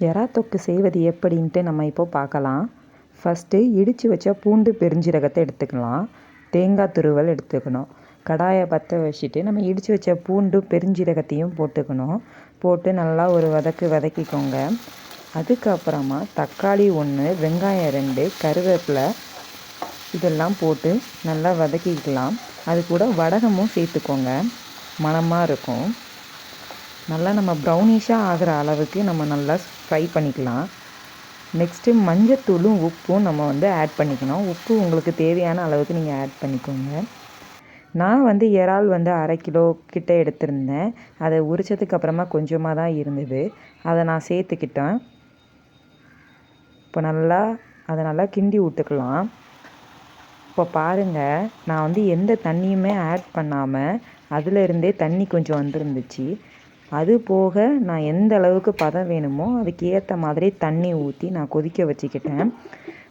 எறா தொக்கு செய்வது எப்படின்ட்டு நம்ம இப்போ பார்க்கலாம். ஃபஸ்ட்டு இடித்து வச்ச பூண்டு பெருஞ்சீரகத்தை எடுத்துக்கலாம். தேங்காய் துருவல் எடுத்துக்கணும். கடாயை பற்ற வச்சுட்டு நம்ம இடித்து வச்ச பூண்டு பெருஞ்சீரகத்தையும் போட்டுக்கணும். போட்டு நல்லா ஒரு வதக்கு வதக்கிக்கோங்க. அதுக்கப்புறமா தக்காளி ஒன்று வெங்காயம் ரெண்டு கருவேப்பிலை இதெல்லாம் போட்டு நல்லா வதக்கிக்கலாம். அது கூட வடகமும் சேர்த்துக்கோங்க. மணமாக இருக்கும். நல்லா நம்ம ப்ரௌனிஷாக ஆகிற அளவுக்கு நம்ம நல்லா ஃப்ரை பண்ணிக்கலாம். நெக்ஸ்ட்டு மஞ்சத்தூளும் உப்பும் நம்ம வந்து ஆட் பண்ணிக்கணும். உப்பு உங்களுக்கு தேவையான அளவுக்கு நீங்கள் ஆட் பண்ணிக்கோங்க. நான் வந்து இறால் வந்து அரை கிலோ கிட்ட எடுத்திருந்தேன். அதை உரித்ததுக்கு அப்புறமா கொஞ்சமாக தான் இருந்தது. அதை நான் சேர்த்துக்கிட்டேன். இப்போ நல்லா அதை நல்லா கிண்டி விட்டுக்கலாம் இப்போ பாருங்கள் நான் வந்து எந்த தண்ணியுமே ஆட் பண்ணாமல் அதிலிருந்தே தண்ணி கொஞ்சம் வந்துருந்துச்சு. அது போக நான் எந்த அளவுக்கு பதம் வேணுமோ அதுக்கு ஏற்ற மாதிரி தண்ணி ஊற்றி நான் கொதிக்க வச்சுக்கிட்டேன்.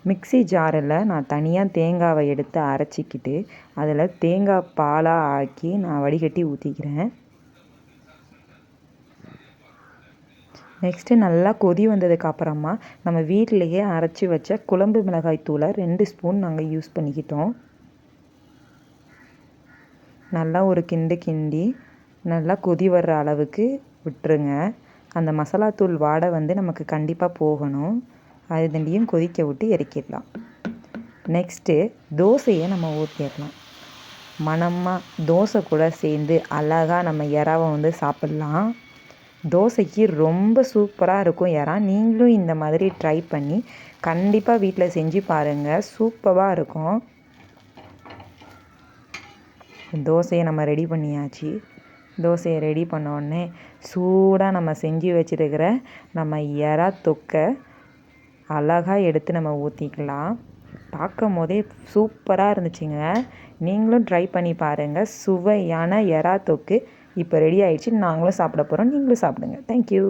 மிக்சி ஜாரில் நான் தனியாக தேங்காவை எடுத்து அரைச்சிக்கிட்டு அதில் தேங்காய் பாலாக ஆக்கி நான் வடிகட்டி ஊற்றிக்கிறேன் நெக்ஸ்ட்டு நல்லா கொதி வந்ததுக்கு அப்புறமா நம்ம வீட்டிலையே அரைச்சி வச்ச குழம்பு மிளகாய் தூளை ரெண்டு ஸ்பூன் நாங்கள் யூஸ் பண்ணிக்கிட்டோம். நல்லா ஒரு கிண்டு கிண்டி நல்லா கொதி வர்ற அளவுக்கு விட்டுருங்க. அந்த மசாலாத்தூள் வாடை வந்து நமக்கு கண்டிப்பாக போகணும். அது தண்டியும் கொதிக்க விட்டு இறக்கிடலாம். நெக்ஸ்ட்டு தோசையை நம்ம ஊற்றிடலாம் மணமாக தோசை கூட சேர்ந்து அழகாக நம்ம இறாவை வந்து சாப்பிட்லாம். தோசைக்கு ரொம்ப சூப்பராக இருக்கும் இறா நீங்களும் இந்த மாதிரி ட்ரை பண்ணி கண்டிப்பாக வீட்டில் செஞ்சு பாருங்கள் சூப்பராக இருக்கும். தோசையை நம்ம ரெடி பண்ணியாச்சு. தோசையை ரெடி பண்ணோடனே சூடாக நம்ம செஞ்சு வச்சுருக்கிற நம்ம எறா தொக்கை அழகாக எடுத்து நம்ம ஊற்றிக்கலாம் பார்க்கும் போதே சூப்பராக இருந்துச்சுங்க. நீங்களும் ட்ரை பண்ணி பாருங்கள் சுவையான எறா தொக்கு இப்போ ரெடி ஆயிடுச்சு. நாங்களும் சாப்பிட போகிறோம் நீங்களும் சாப்பிடுங்க. தேங்க்யூ